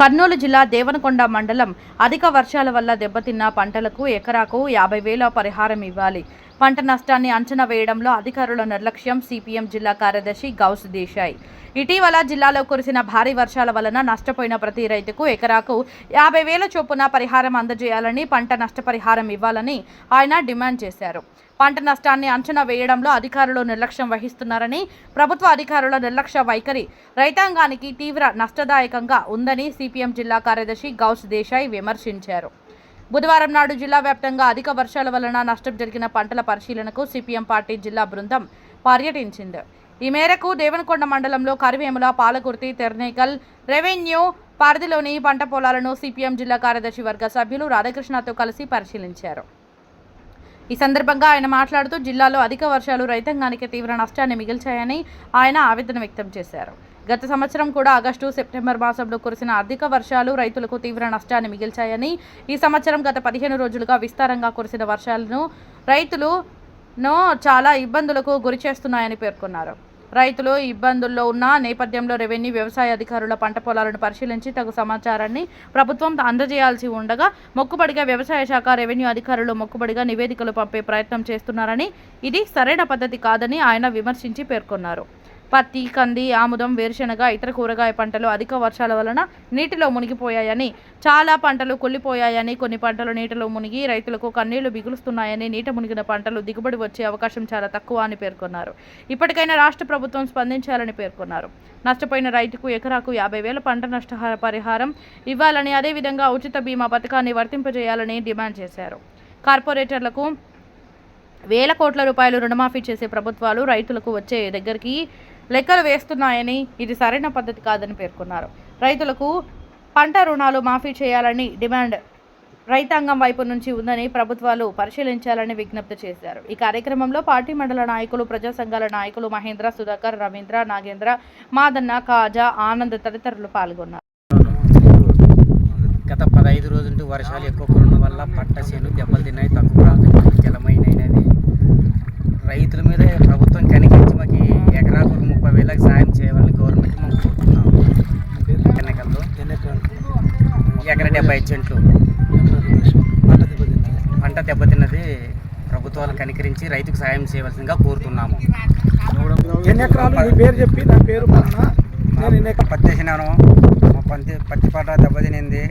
కర్నూలు జిల్లా దేవనకొండ మండలం అధిక వర్షాల వల్ల దెబ్బతిన్న పంటలకు ఎకరాకు యాభై వేల పరిహారం ఇవ్వాలి. పంట నష్టాన్ని అంచనా వేయడంలో అధికారుల నిర్లక్ష్యం సిపిఎం జిల్లా కార్యదర్శి గౌస్ దేశాయ్. ఇటీవల జిల్లాలో కురిసిన భారీ వర్షాల వలన నష్టపోయిన ప్రతి రైతుకు ఎకరాకు యాభై వేల చొప్పున పరిహారం అందజేయాలని పంట నష్టపరిహారం ఇవ్వాలని ఆయన డిమాండ్ చేశారు. పంట నష్టాన్ని అంచనా వేయడంలో అధికారులు నిర్లక్ష్యం వహిస్తున్నారని ప్రభుత్వ అధికారుల నిర్లక్ష్య వైఖరి రైతాంగానికి తీవ్ర నష్టదాయకంగా ఉందని సిపిఎం జిల్లా కార్యదర్శి గౌస్ దేశాయ్ విమర్శించారు. బుధవారం నాడు జిల్లా వ్యాప్తంగా అధిక వర్షాల వలన నష్టం జరిగిన పంటల పరిశీలనకు సిపిఎం పార్టీ జిల్లా బృందం పర్యటించింది. ఈ మేరకు దేవనకొండ మండలంలో కరివేముల పాలకుర్తి తెర్నేకల్ రెవెన్యూ పరిధిలోని పంట పొలాలను సిపిఎం జిల్లా కార్యదర్శి వర్గ సభ్యులు రాధాకృష్ణతో కలిసి పరిశీలించారు. ఈ సందర్భంగా ఆయన మాట్లాడుతూ జిల్లాలో అధిక వర్షాలు రైతాంగానికి తీవ్ర నష్టాన్ని మిగిల్చాయని ఆయన ఆవేదన వ్యక్తం చేశారు. గత సంవత్సరం కూడా ఆగస్టు సెప్టెంబర్ మాసంలో కురిసిన అధిక వర్షాలు రైతులకు తీవ్ర నష్టాన్ని మిగిల్చాయని ఈ సంవత్సరం గత పదిహేను రోజులుగా విస్తారంగా కురిసిన వర్షాలను రైతులను చాలా ఇబ్బందులకు గురి చేస్తున్నాయని పేర్కొన్నారు. రైతులు ఇబ్బందుల్లో ఉన్న నేపథ్యంలో రెవెన్యూ వ్యవసాయ అధికారుల పంట పొలాలను పరిశీలించి తగు సమాచారాన్ని ప్రభుత్వం అందజేయాల్సి ఉండగా మొక్కుబడిగా వ్యవసాయ శాఖ రెవెన్యూ అధికారులు మొక్కుబడిగా నివేదికలు పంపే ప్రయత్నం చేస్తున్నారని ఇది సరైన పద్ధతి కాదని ఆయన విమర్శించి పేర్కొన్నారు. పత్తి కంది ఆముదం వేరుశెనగ ఇతర కూరగాయ పంటలు అధిక వర్షాల వలన నీటిలో మునిగిపోయాయని చాలా పంటలు కుళ్ళిపోయాయని కొన్ని పంటలు నీటిలో మునిగి రైతులకు కన్నీళ్ళు బిగులుస్తున్నాయని నీట మునిగిన పంటలు దిగుబడి వచ్చే అవకాశం చాలా తక్కువ అని పేర్కొన్నారు. ఇప్పటికైనా రాష్ట్ర ప్రభుత్వం స్పందించాలని పేర్కొన్నారు. నష్టపోయిన రైతుకు ఎకరాకు యాభై వేల పంట నష్ట పరిహారం ఇవ్వాలని అదేవిధంగా ఉచిత బీమా పథకాన్ని వర్తింపజేయాలని డిమాండ్ చేశారు. కార్పొరేటర్లకు వేల కోట్ల రూపాయలు రుణమాఫీ చేసే ప్రభుత్వాలు రైతులకు వచ్చే దగ్గరికి లెక్కలు వేస్తున్నాయని ఇది సరైన పద్ధతి కాదని పేర్కొన్నారు. రైతులకు పంట రుణాలు మాఫీ చేయాలని డిమాండ్ రైతాంగం వైపు నుంచి ఉందని ప్రభుత్వాలు పరిశీలించాలని విజ్ఞప్తి చేశారు. ఈ కార్యక్రమంలో పార్టీ మండల నాయకులు ప్రజా సంఘాల నాయకులు మహేంద్ర సుధాకర్ రవీంద్ర నాగేంద్ర మాదన్న కాజా ఆనంద్ తదితరులు పాల్గొన్నారు. గత పదహైదు రోజులు వర్షాలు ఎక్కువ కురడం వల్ల పంట చేను దెబ్బలు తిన్నాయి తక్కువ ప్రాంతాలు జలమైనవి రైతుల మీద ప్రభుత్వం కనిపించి మాకు ఎకరాకు ఒక ముప్పై వేలకు సాయం చేయాలని గవర్నమెంట్ మనం కోరుతున్నాం ఎన్నికల్లో ఎకర డెబ్బై సెంట్లు. పంట దెబ్బతిన్నది ప్రభుత్వాలు కనికరించి రైతుకు సాయం చేయవలసిందిగా కోరుతున్నాము. ఎన్ని ఎకరాలు? నీ పేరు చెప్పి నా పేరు పత్తి వేసినాను మా పత్తి పత్తి పంట దెబ్బతినింది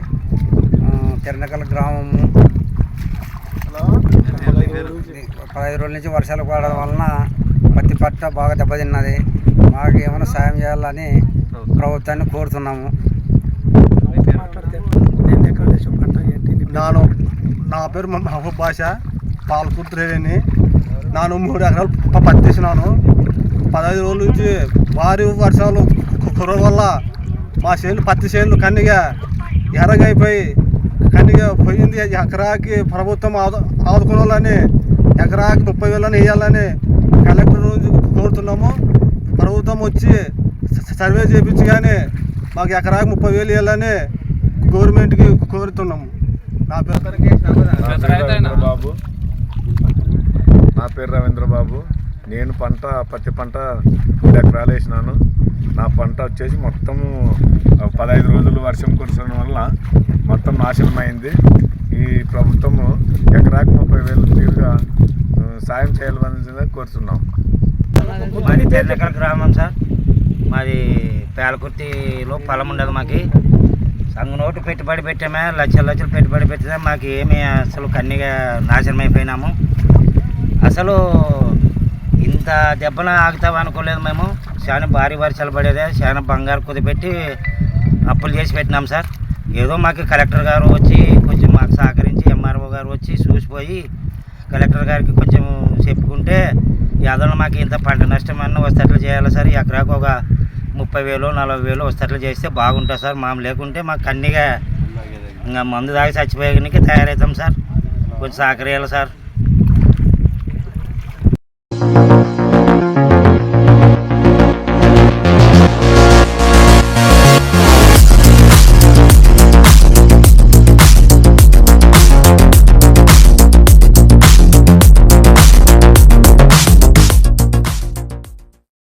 తిరణకల గ్రామము పదహైదు రోజుల నుంచి వర్షాలు పడడం వలన పత్తి పంట బాగా దెబ్బతిన్నది మాకు ఏమైనా సాయం చేయాలని ప్రభుత్వాన్ని కోరుతున్నాము మాట్లాడితే ఎన్ని ఎకరాలు వేసావు పంట ఏంటి నీ పేరు? ನಾನು నా పేరు మహబూబ్ భాష పాలకుర్తి రేవేని నేను మూడు ఎకరాలు ప- పత్తి పదహైదు రోజుల నుంచి భారీ వర్షాలు కు- వల్ల మా చేనులు పత్తి చేనులు కన్నిగా ఎర్రగైపోయి కన్నిగా పోయింది. ఎకరాకి ప్రభుత్వం ఆదు ఆదుకోవాలని ఎకరాకి ముప్పై వేలని వేయాలని కలెక్టర్ నుంచి కోరుతున్నాము. ప్రభుత్వం వచ్చి సర్వే చేయించి కానీ మాకు ఎకరాకి ముప్పై వేలు ఇవ్వాలని గవర్నమెంట్కి కోరుతున్నాము. బాబు నా పేరు రవీంద్ర బాబు నేను పంట పత్తి పంట మూడు ఎకరాలు వేసినాను. నా పంట వచ్చేసి మొత్తము పదహైదు రోజులు వర్షం కురసడం వల్ల మొత్తం నాశనమైంది. ఈ ప్రభుత్వము ఎకరాకి ముప్పై వేలు తీరుగా సాయం చేయాలని కోరుతున్నాం. మాది పెద్దకల గ్రామం సార్. మాది పేలకుర్తిలో పొలం ఉండదు మాకు. సంగ నోటు పెట్టుబడి పెట్టామే లక్షల లక్షలు పెట్టుబడి పెట్టినా మాకు ఏమీ అసలు కన్నీగా నాశనం అయిపోయినాము అసలు ఇంత దెబ్బన ఆగుతాం అనుకోలేదు మేము. చాలా భారీ వర్షాలు పడేదే చాలా బంగారు కుదిపెట్టి అప్పులు చేసి పెట్టినాం సార్. ఏదో మాకు కలెక్టర్ గారు వచ్చి కొంచెం మాకు సహకరించి ఎంఆర్ఓ గారు వచ్చి చూసిపోయి కలెక్టర్ గారికి కొంచెం చెప్పుకుంటే యాదవ్ మాకు ఇంత పంట నష్టం అన్న అట్లా చేయాలి సార్? ఎకరాకు ఒక ముప్పై వేలు నలభై వేలు వస్తట్లు చేస్తే బాగుంటుంది సార్. మాము లేకుంటే మాకు కన్నీగా ఇంకా మందు తాగి చచ్చిపోయానికి తయారవుతాం సార్. కొంచెం సహకరియాలి సార్.